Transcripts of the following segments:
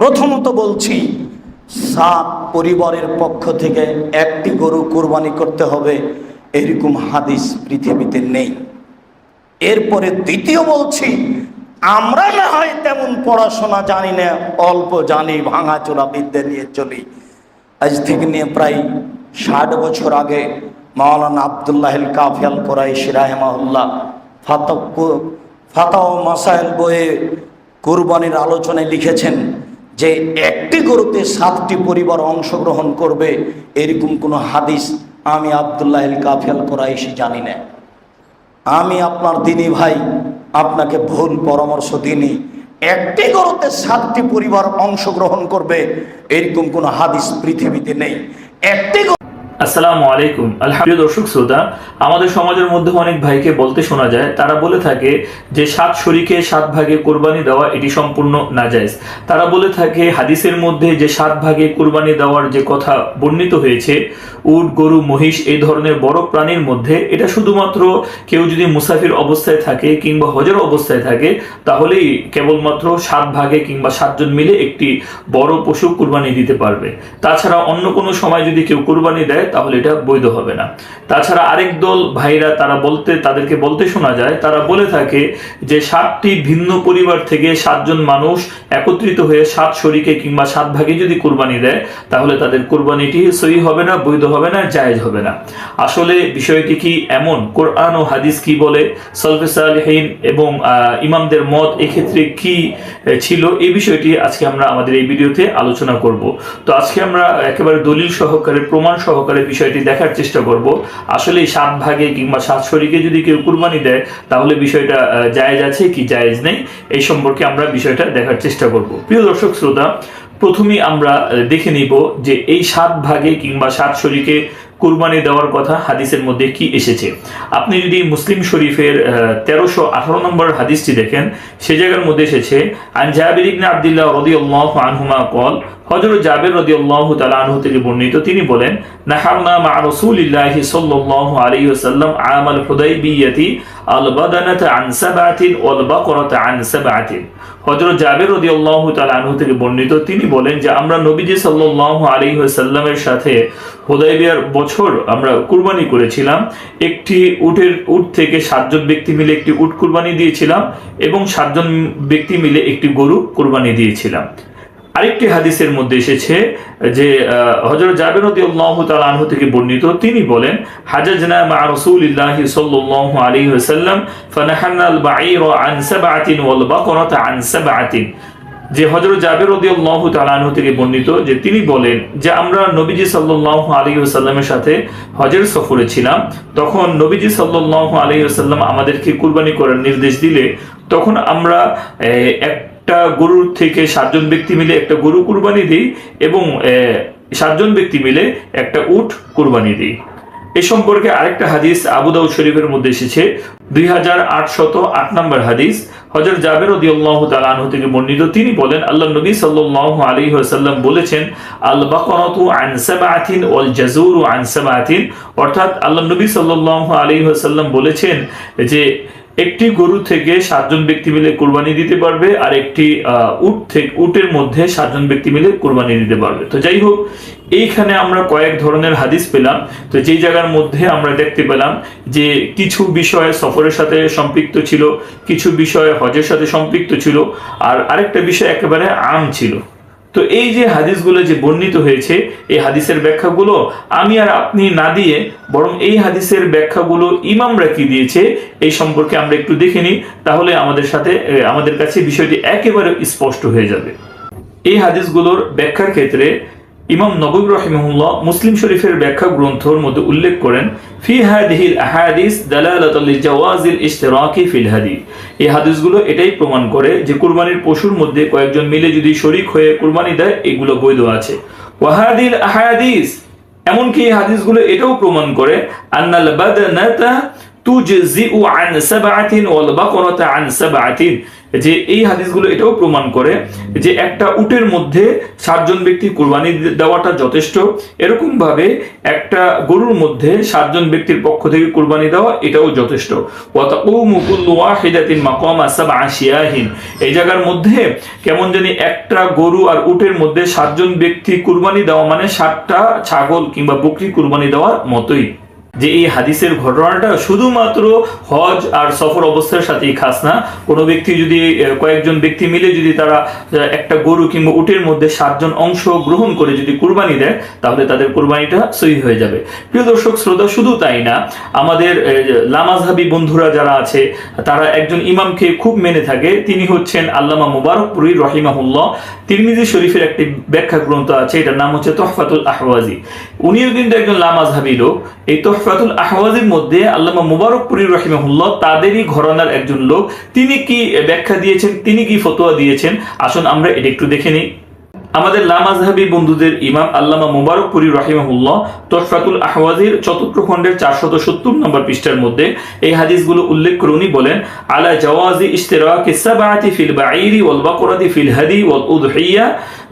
প্রথমত বলছি সাত পরিবারের পক্ষ থেকে একটি গরু কোরবানি করতে হবে, এরকম হাদিস পৃথিবীতে নেই। এরপরে দ্বিতীয় বলছি, আমরা না হয় তেমন পড়াশোনা জানি না, অল্প জানি, ভাঙাচোরা বিদ্যা নিয়ে চলি। আজ থেকে নিয়ে প্রায় ষাট বছর আগে মাওলানা আবদুল্লাহিল কাফিয়াল কোরাইশি রাহেমাহুল্লাহ ফাতক ফাতাও মাসাইল বইয়ে কুরবানির আলোচনায় লিখেছেন যে একটি গরুতে সাতটি পরিবার অংশগ্রহণ করবে, এরকম কোনো হাদিস আমি আবদুল্লাহ কাফিয়াল এসে জানি না। আমি আপনার দিনী ভাই, আপনাকে ভুল পরামর্শ দিনি একটি গরুতে সাতটি পরিবার অংশগ্রহণ করবে, এরকম কোনো হাদিস পৃথিবীতে নেই। একটি গরু আসসালামু আলাইকুম। আলহামদুলিল্লাহ দর্শক, শ্রোতা, আমাদের সমাজের মধ্যে অনেক ভাইকে বলতে শোনা যায়, তারা বলে থাকে যে সাত শরীকে সাত ভাগে কোরবানি দেওয়া এটি সম্পূর্ণ নাজায়েজ। তারা বলে থাকে হাদিসের মধ্যে যে সাত ভাগে কোরবানি দেওয়ার যে কথা বর্ণিত হয়েছে, উট, গরু, মহিষ, এই ধরনের বড় প্রাণীর মধ্যে, এটা শুধুমাত্র কেউ যদি মুসাফির অবস্থায় থাকে কিংবা হজের অবস্থায় থাকে, তাহলেই কেবলমাত্র সাত ভাগে কিংবা সাতজন মিলে একটি বড় পশু কুরবানি দিতে পারবে। তাছাড়া অন্য কোনো সময় যদি কেউ কুরবানি দেয় তাহলে এটা বৈধ হবে না। তাছাড়া আরেক দল ভাইরা তারা বলতে, তাদেরকে বলতে শোনা যায়, তারা বলে থাকে যে সাতটি ভিন্ন পরিবার থেকে সাতজন মানুষ একত্রিত হয়ে সাত শরীকে কিংবা সাত ভাগে যদি কুরবানি দেয়, তাহলে তাদের কুরবানিটি সহি হবে না, বৈধ হবে না, জায়েজ হবে না। আসলে বিষয়টি কি এমন? কোরআন ও হাদিস কি বলে? সলফে সালেহীন এবং ইমামদের মত এক্ষেত্রে কি ছিল? এই বিষয়টি আজকে আমরা আমাদের এই ভিডিওতে আলোচনা করব। তো আজকে আমরা একেবারে দলিল সহকারে, প্রমাণ সহকারে বিষয়টি দেখার চেষ্টা করব। আসলে সাত ভাগে কিংবা সাত শরীকে যদি কেউ কুরবানি দেয়, তাহলে বিষয়টা জায়েজ আছে কি জায়েজ নেই? এই সম্পর্কে আমরা বিষয়টা দেখার চেষ্টা করব। প্রিয় দর্শক, শ্রোতা, প্রথমেই আমরা দেখে নিব যে এই সাত ভাগে কিংবা সাত শরীকে কুরবানি দেওয়ার কথা হাদিসের মধ্যে কি এসেছে? আপনি যদি মুসলিম শরীফের তেরোশো আঠারো নম্বর হাদিসটি দেখেন, সে জায়গার মধ্যে এসেছে, আন আবদুল্লাহ ইবনে আব্দুল্লাহ আনহুমা কল হযরত জাবের রাদিয়াল্লাহু তাআলা আনহু থেকে বর্ণিত, তিনি বলেন, নাহারনা মা রাসূলিল্লাহি সাল্লাল্লাহু আলাইহি ওয়াসাল্লাম আমাল হুদাইবিয়াতি আনহু থেকে বর্ণিত, তিনি বলেন যে আমরা নবীজি সাল্লাল্লাহু আলাইহি সাথে হুদাইবিয়ার বছর আমরা কুরবানি করেছিলাম। একটি উটের উট থেকে সাতজন ব্যক্তি মিলে একটি উট কুরবানি দিয়েছিলাম এবং সাতজন ব্যক্তি মিলে একটি গরু কুরবানি দিয়েছিলাম। আরেকটি হাদিসের মধ্যে এসেছে যে হযরত জাবের রাদিয়াল্লাহু তাআলা আনহু থেকে বর্ণিত তিনি বলেন হাজাজনা মা রাসূলিল্লাহি সাল্লাল্লাহু আলাইহি ওয়াসাল্লাম ফানাহান্না আল বাঈরা আন সাবআতিন ওয়াল বাকরাতা আন সাবআতিন। যে হযরত জাবের রাদিয়াল্লাহু তাআলা আনহু থেকে বর্ণিত যে তিনি বলেন যে আমরা নবীজি সাল্লাল্লাহু আলাইহি ওয়াসাল্লামের সাথে হজের সফরে ছিলাম। তখন নবীজি সাল্লাল্লাহু আলাইহি ওয়াসাল্লাম আমাদেরকে কুরবানি করার নির্দেশ দিলে তখন আমরা এ, একটা গরুর থেকে সাতজন ব্যক্তি মিলে একটা গরু কুরবানি দিই এবং সাতজন ব্যক্তি মিলে একটা উট কুরবানি দিই। এ সম্পর্কে আরেকটা হাদিস আবু দাউদ শরীফের মধ্যে এসেছে। দুই হাজার আটশত আট নম্বর হাদিস। হজরত জাবের তাআলা থেকে বর্ণিত। তিনি বলেন আল্লাহ নবী সাল্লাল্লাহু আলাইহি ওয়াসাল্লাম বলেছেন আল বাকরাতু আন সাবআতিন ওয়াল জাজুরু আন অর্থাৎ আল্লাহ নবী সাল্লাল্লাহু আলাইহি ওয়াসাল্লাম বলেছেন যে একটি গরু থেকে সাতজন ব্যক্তি মিলে কুরবানি দিতে পারবে আর একটি উট থেকে, উটের মধ্যে সাতজন ব্যক্তি মিলে কুরবানি দিতে পারবে। তো যাই হোক, এইখানে আমরা কয়েক ধরনের হাদিস পেলাম। তো যেই জায়গার মধ্যে আমরা দেখতে পেলাম যে কিছু বিষয় সফরের সাথে সম্পৃক্ত ছিল, কিছু বিষয় হজের সাথে সম্পৃক্ত ছিল, আর আরেকটা বিষয় একেবারে আম ছিল। তো এই যে হাদিসগুলো যে বর্ণিত হয়েছে, এই হাদিসের ব্যাখ্যাগুলো আমি আর আপনি না দিয়ে বরং এই হাদিসের ব্যাখ্যাগুলো ইমামরা কি দিয়েছে, এই সম্পর্কে আমরা একটু দেখে নিই, তাহলে আমাদের সাথে আমাদের কাছে বিষয়টি একেবারে স্পষ্ট হয়ে যাবে। এই হাদিসগুলোর ব্যাখ্যার ক্ষেত্রে ইমাম নবী রহিমহুল্লাহ মুসলিম শরীফের ব্যাখ্যা গ্রন্থর মধ্যে উল্লেখ করেন, ফি হাদিহিল আহাদিস দালালাতুল জাওয়াজিল ইশতিরাকি ফিল হাদি এই হাদিসগুলো এটাই প্রমাণ করে যে কুরবানির পশুর মধ্যে কয়েকজন মিলে যদি শরিক হয়ে কুরবানি দেয়, এগুলো বৈধ আছে। ওয়াহাদিল আহাদিস, এমনকি এই হাদিসগুলো এটাও প্রমাণ করে, আন্নাল বাদানাতা তুজজিউ আন সাবআতিন ওয়াল বাকরাতা আন সাবআতিন। যে এই হাদিসগুলো এটাও প্রমাণ করে যে একটা উটের মধ্যে সাতজন ব্যক্তি কুরবানি দেওয়াটা যথেষ্ট। এরকম ভাবে একটা গরুর মধ্যে সাতজন ব্যক্তির পক্ষ থেকে কুরবানি দেওয়া এটাও যথেষ্ট। শিয়াহিন। এই জায়গার মধ্যে কেমন জানি একটা গরু আর উটের মধ্যে সাতজন ব্যক্তি কুরবানি দেওয়া মানে সাতটা ছাগল কিংবা বকরি কুরবানি দেওয়ার মতোই। যে এই হাদিসের ঘটনাটা শুধুমাত্র হজ আর সফর অবস্থার সাথেই খাস না, কোনো ব্যক্তি যদি কয়েকজন ব্যক্তি মিলে যদি তারা একটা গরু কিংবা উটের মধ্যে সাতজন অংশ গ্রহণ করে যদি কুরবানি দেয়, তাহলে তাদের কুরবানিটা সহি হয়ে যাবে। প্রিয় দর্শক, শ্রোতা, শুধু তাই না, আমাদের লামাজহাবি বন্ধুরা যারা আছে, তারা একজন ইমামকে খুব মেনে থাকে। তিনি হচ্ছেন আল্লামা মুবারকপুরি রহিমাহুল্লাহ। তিরমিজি শরীফের একটি ব্যাখ্যা গ্রন্থ আছে, এটার নাম হচ্ছে তোহফাতুল আহওয়াজি। উনিও কিন্তু একজন লামাজহাবি লোক। এই তোহফাতুল আহওয়াজের মধ্যে আল্লামা মুবারকপুরি রহিমাহুল্লাহ তাদেরই ঘরানার একজন লোক, তিনি কি ব্যাখ্যা দিয়েছেন, তিনি কি ফতোয়া দিয়েছেন? আসুন আমরা এটা একটু দেখে নিই। আমাদের লামাজহাবি বন্ধুদের ইমাম আল্লামা মুবারকপুরি রহিমাহুল্লাহ তোরফাতুল আহওয়াজির চতুর্থ খণ্ডের চারশত সত্তর নম্বর পৃষ্ঠার মধ্যে এই হাদিসগুলো উল্লেখ করে উনি বলেন, আলা জওয়াজি ইশতিরাকি সাবাতি ফিল বাঈরি ওয়াল বাকরাতি ফিল হাদি ওয়াল উদহিয়া।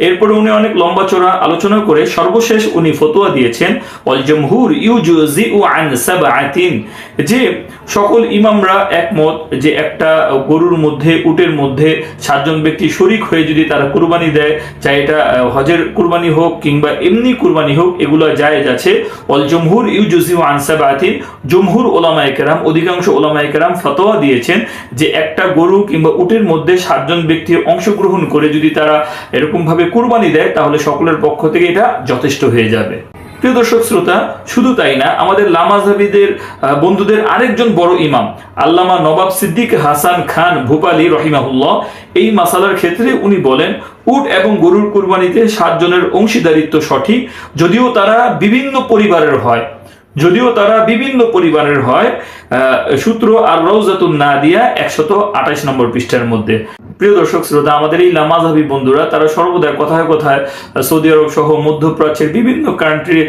এরপরে উনি অনেক লম্বা চড়া আলোচনা করে সর্বশেষ উনি ফতোয়া দিয়েছেন, ওয়াল জমহুর ইউজুজিউ আন সাবাতিন। যে সকল ইমামরা একমত যে একটা গরুর মধ্যে, উটের মধ্যে সাতজন ব্যক্তি শরিক হয়ে যদি তারা কুরবানি দেয়, চাই এটা আহ, হজের কুরবানি হোক কিংবা এমনি কুরবানি হোক এগুলো জায়েজ আছে। অল জমহুর ইউজুজিউ আনসাবাতিন জমহুর ওলামা একরাম অধিকাংশ ওলামা একরাম ফতোয়া দিয়েছেন যে একটা গরু কিংবা উটের মধ্যে সাতজন ব্যক্তি অংশগ্রহণ করে যদি তারা এরকমভাবে কুরবানি দেয় তাহলে সকলের পক্ষ থেকে এটা যথেষ্ট হয়ে যাবে। প্রিয় দর্শক শ্রোতা, শুধু তাই না, আমাদের লামাজাবিদের বন্ধুদের আরেকজন বড় ইমাম, আল্লামা নবাব সিদ্দিক হাসান খান ভূপালী রহিমাহুল্লাহ, এই মাসালার ক্ষেত্রে উনি বলেন, উট এবং গরুর কুরবানিতে সাতজনের অংশীদারিত্ব সঠিক, যদিও তারা বিভিন্ন পরিবারের হয়। যদিও তারা বিভিন্ন পরিবারের হয় সূত্র আর রৌজাতুন না দিয়া একশত আঠাইশ নম্বর পৃষ্ঠার মধ্যে। প্রিয় দর্শক শ্রোতা আমাদের এই লামাজহাবি বন্ধুরা তারা সর্বদা কথায় কথায় সৌদি আরব সহ মধ্যপ্রাচ্যের বিভিন্ন কান্ট্রি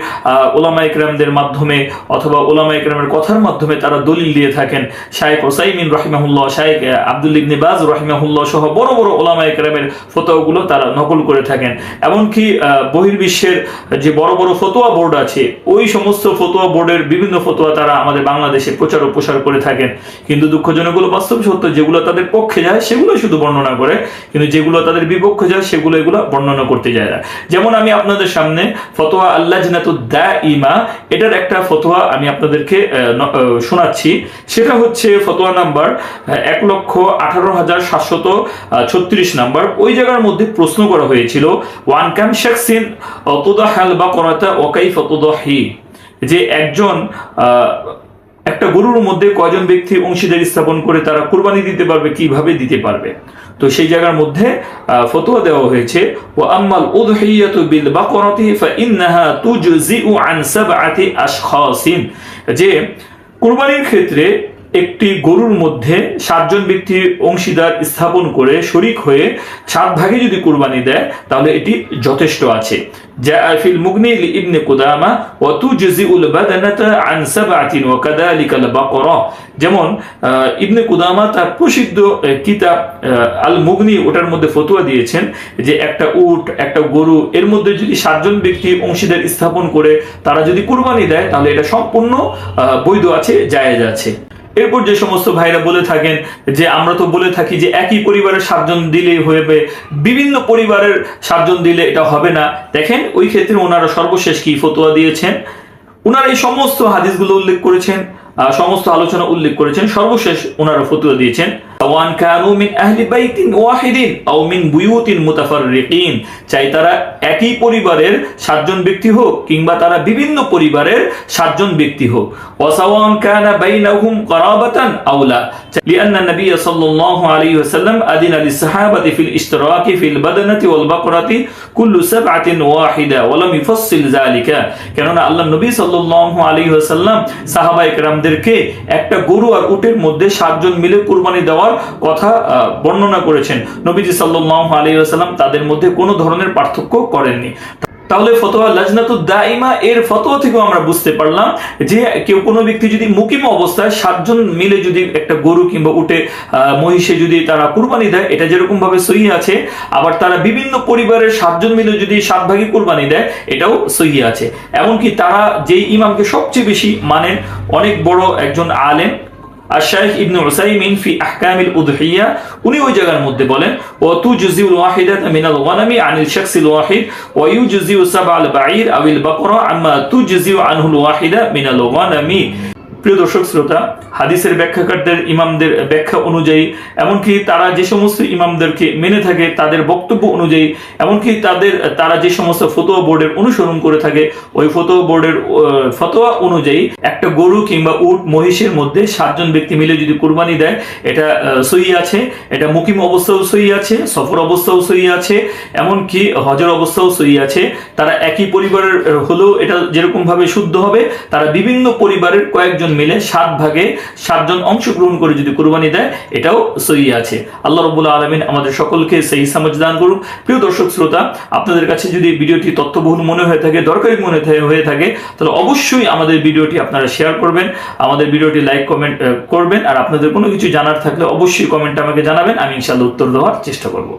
ওলামা ইকরামদের মাধ্যমে অথবা ওলামা ইকরামের কথার মাধ্যমে তারা দলিল দিয়ে থাকেন। শায়েখ ওসাইমিন রহিমাহুল্লাহ আহ, আব্দুল ইবনে বাজ রহিমাহুল্লাহ সহ বড় বড় ওলামা ইকরামের ফতোয়াগুলো তারা নকল করে থাকেন। এমনকি বহির্বিশ্বের যে বড় বড় ফতোয়া বোর্ড আছে ওই সমস্ত ফতোয়া বোর্ডের বিভিন্ন ফতোয়া তারা আমাদের বাংলাদেশে প্রচার ও প্রসার করে থাকেন। কিন্তু দুঃখজনক বাস্তব সত্য যেগুলো তাদের পক্ষে যায় সেগুলো শুধু বর্ণনা করে, কিন্তু যেগুলো তাদের বিপক্ষে যায়, সেগুলো এগুলো বর্ণনা করতে যায় না। যেমন আমি আপনাদের সামনে ফতোয়া আল্লাহ দা ইমা এটার একটা ফতোয়া আমি আপনাদেরকে শোনাচ্ছি। সেটা হচ্ছে ফতোয়া নাম্বার এক লক্ষ আঠারো হাজার সাতশত ছত্রিশ নাম্বার। ওই জায়গার মধ্যে প্রশ্ন করা হয়েছিল, ওয়ান কাম শেখসিন অতদা হাল বা করাতা ওকাই ফতদহি যে একজন একটা গরুর মধ্যে কয়জন ব্যক্তি অংশীদার স্থাপন করে তারা কোরবানি দিতে পারবে, কীভাবে দিতে পারবে? তো সেই জায়গার মধ্যে ফতোয়া দেওয়া হয়েছে ও আম্মাল উদহিয়াতু বিল বাকরাতি ফা ইন্নাহা তুজজিউ আন সাবআতি আশখাসিন যে কুরবানির ক্ষেত্রে একটি গরুর মধ্যে সাতজন ব্যক্তি অংশীদার স্থাপন করে শরিক হয়ে সাত ভাগে যদি কুরবানি দেয়, তাহলে এটি যথেষ্ট আছে। ফিল মুগনি ইবনে কুদামা, ওয়া তুজজিউল বাদানাতা আন সাবআতিন ওয়া আল বাকরা। যেমন ইবনে কুদামা তার প্রসিদ্ধ কিতাব আল মুগনি ওটার মধ্যে ফতোয়া দিয়েছেন যে একটা উট, একটা গরু, এর মধ্যে যদি সাতজন ব্যক্তি অংশীদার স্থাপন করে তারা যদি কুরবানি দেয়, তাহলে এটা সম্পূর্ণ বৈধ আছে, জায়েজ আছে। এরপর যে সমস্ত ভাইরা বলে থাকেন যে, আমরা তো বলে থাকি যে, একই পরিবারের সাতজন দিলেই হবে বিভিন্ন পরিবারের সাতজন দিলে এটা হবে না। দেখেন, ওই ক্ষেত্রে ওনারা সর্বশেষ কি ফতোয়া দিয়েছেন? ওনারা এই সমস্ত হাদিসগুলো উল্লেখ করেছেন সমস্ত আলোচনা উল্লেখ করেছেন, সর্বশেষ ওনারা ফতুয়া দিয়েছেন। ওয়ান কানু মিন আহলি বাইতিন ওয়াহিদিন আও মিন বুয়ুতিন মুতাফাররিকিন চাই তারা একই পরিবারের সাতজন ব্যক্তি হোক কিংবা তারা বিভিন্ন পরিবারের সাতজন ব্যক্তি হোক। ওয়াসাওয়ান কানা বাইনাহুম লিআন্না সাল্লাল্লাহু আলাইহি ওয়াসাল্লাম ফিল ইশতিরাকি ফিল ওয়াল বাকরাতি কুল্লু সাবআতিন ওয়াহিদা ওয়া লাম ইফাসসিল যালিকা। কেননা নবী সাল্লাল্লাহু আলাইহি ওয়াসাল্লাম একটা গরু আর উটের মধ্যে সাতজন মিলে কুরবানি দেওয়া দেওয়ার কথা বর্ণনা করেছেন। নবীজি সাল্লাল্লাহু আলাইহি ওয়াসাল্লাম তাদের মধ্যে কোনো ধরনের পার্থক্য করেননি। তাহলে ফতোয়া লাজনাতুদ দাইমা এর ফতোয়া থেকেও আমরা বুঝতে পারলাম যে কেউ কোনো ব্যক্তি যদি মুকিম অবস্থায় সাতজন মিলে যদি একটা গরু কিংবা উঠে মহিষে যদি তারা কুরবানি দেয়, এটা যেরকম ভাবে সহি আছে, আবার তারা বিভিন্ন পরিবারের সাতজন মিলে যদি সাত ভাগে কুরবানি দেয়, এটাও সহি আছে। এমনকি তারা যেই ইমামকে সবচেয়ে বেশি মানেন, অনেক বড় একজন আলেম আশাইখ ইবনু উসাইমিন ফি আহকামিল উদহিয়া উনি ওই জায়গার মধ্যে বলেন ও তু জুজিউল ওয়াহিদাত মিনাল ওয়ানামি আনিল শাখসিল ওয়াহিদ ওয়া ইউজজিউ সাবআল বাঈর আবিল বাকরা আম্মা তুজজিউ আনহুল ওয়াহিদা মিনাল ওয়ানামি প্রিয় দর্শক শ্রোতা, হাদিসের ব্যাখ্যাকারদের, ইমামদের ব্যাখ্যা অনুযায়ী, এমনকি তারা যে সমস্ত ইমামদেরকে মেনে থাকে, তাদের বক্তব্য অনুযায়ী, এমনকি তাদের, তারা যে সমস্ত ফতোয়া বোর্ডের অনুসরণ করে থাকে, ওই ফতোয়া বোর্ডের ফতোয়া অনুযায়ী একটা গরু কিংবা উট, মহিষের মধ্যে সাতজন ব্যক্তি মিলে যদি কোরবানি দেয়, এটা সহি আছে, এটা মুকিম অবস্থাও সহি আছে, সফর অবস্থাও সহি আছে, এমনকি হজর অবস্থাও সহি আছে। তারা একই পরিবারের, হলেও এটা যেরকম ভাবে শুদ্ধ হবে, তারা বিভিন্ন পরিবারের কয়েকজন মিলে সাত ভাগে সাতজন অংশগ্রহণ করে যদি কোরবানি দেয়, এটাও সহি আছে। আল্লাহ রবুল্লা আলমিন আমাদের সকলকে সেই সমাজ দান করুক। প্রিয় দর্শক শ্রোতা, আপনাদের কাছে যদি ভিডিওটি তথ্যবহুল মনে হয়ে থাকে, দরকারি মনে হয়ে থাকে, তাহলে অবশ্যই আমাদের ভিডিওটি আপনারা শেয়ার করবেন, আমাদের ভিডিওটি লাইক কমেন্ট করবেন, আর আপনাদের কোনো কিছু জানার থাকলে অবশ্যই কমেন্ট আমাকে জানাবেন, আমি ইনশাল্লাহ উত্তর দেওয়ার চেষ্টা করব।